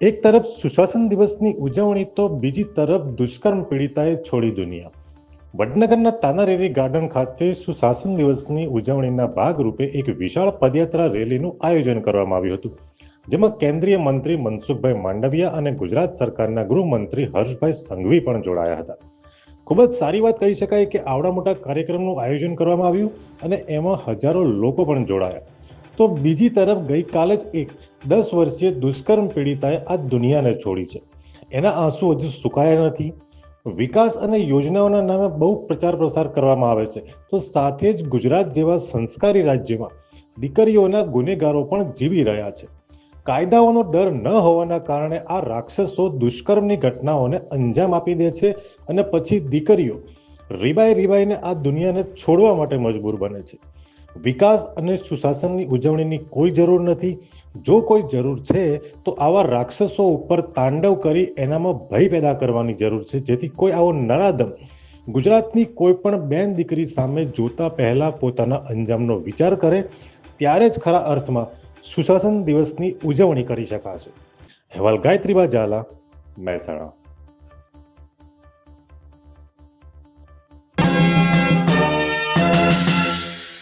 એક તરફ સુશાસન દિવસની ઉજવણી તો બીજી તરફ દુષ્કર્મ પીડિતાએ છોડી દુનિયા. વડનગરના તાનારેરી ગાર્ડન ખાતે સુશાસન દિવસની ઉજવણીના ભાગરૂપે એક વિશાળ પદયાત્રા રેલીનું આયોજન કરવામાં આવ્યું હતું. જેમાં કેન્દ્રીય મંત્રી મનસુખભાઈ માંડવિયા અને ગુજરાત સરકારના ગૃહમંત્રી હર્ષભાઈ સંઘવી પણ જોડાયા હતા. ખૂબ જ સારી વાત કહી શકાય કે આવડા મોટા કાર્યક્રમનું આયોજન કરવામાં આવ્યું અને એમાં હજારો લોકો પણ જોડાયા. તો બીજી તરફ ગઈકાલે જ એક દસ વર્ષીય દુષ્કર્મ પીડિતાએ આ દુનિયાને છોડી છે. એના આંસુ હજુ સુકાયા નથી. વિકાસ અને યોજનાઓના નામે બહુ પ્રચાર પ્રસાર કરવામાં આવે છે. તો સાથે જ ગુજરાત જેવા સંસ્કારી રાજ્યમાં દીકરીઓના ગુનેગારો પણ જીવી રહ્યા છે. કાયદાઓનો ડર ન હોવાના કારણે આ રાક્ષસો દુષ્કર્મની ઘટનાઓને અંજામ આપી દે છે અને પછી દીકરીઓ રીબાઈ રીબાઈને આ દુનિયાને છોડવા માટે મજબૂર બને છે. વિકાસ અને સુશાસનની ઉજવણીની કોઈ જરૂર નથી. જો કોઈ જરૂર છે, તો આવા રાક્ષસો ઉપર તાંડવ કરી એનામાં ભય પેદા કરવાની જરૂર છે. જેથી કોઈ આવો નરાધમ ગુજરાતની કોઈ પણ બેન દીકરી સામે જોતા પહેલાં પોતાના અંજામનો વિચાર કરે, ત્યારે જ ખરા અર્થમાં સુશાસન દિવસની ઉજવણી કરી શકાશે. અહેવાલ ગાયત્રી ઝાલા મહેસાણા.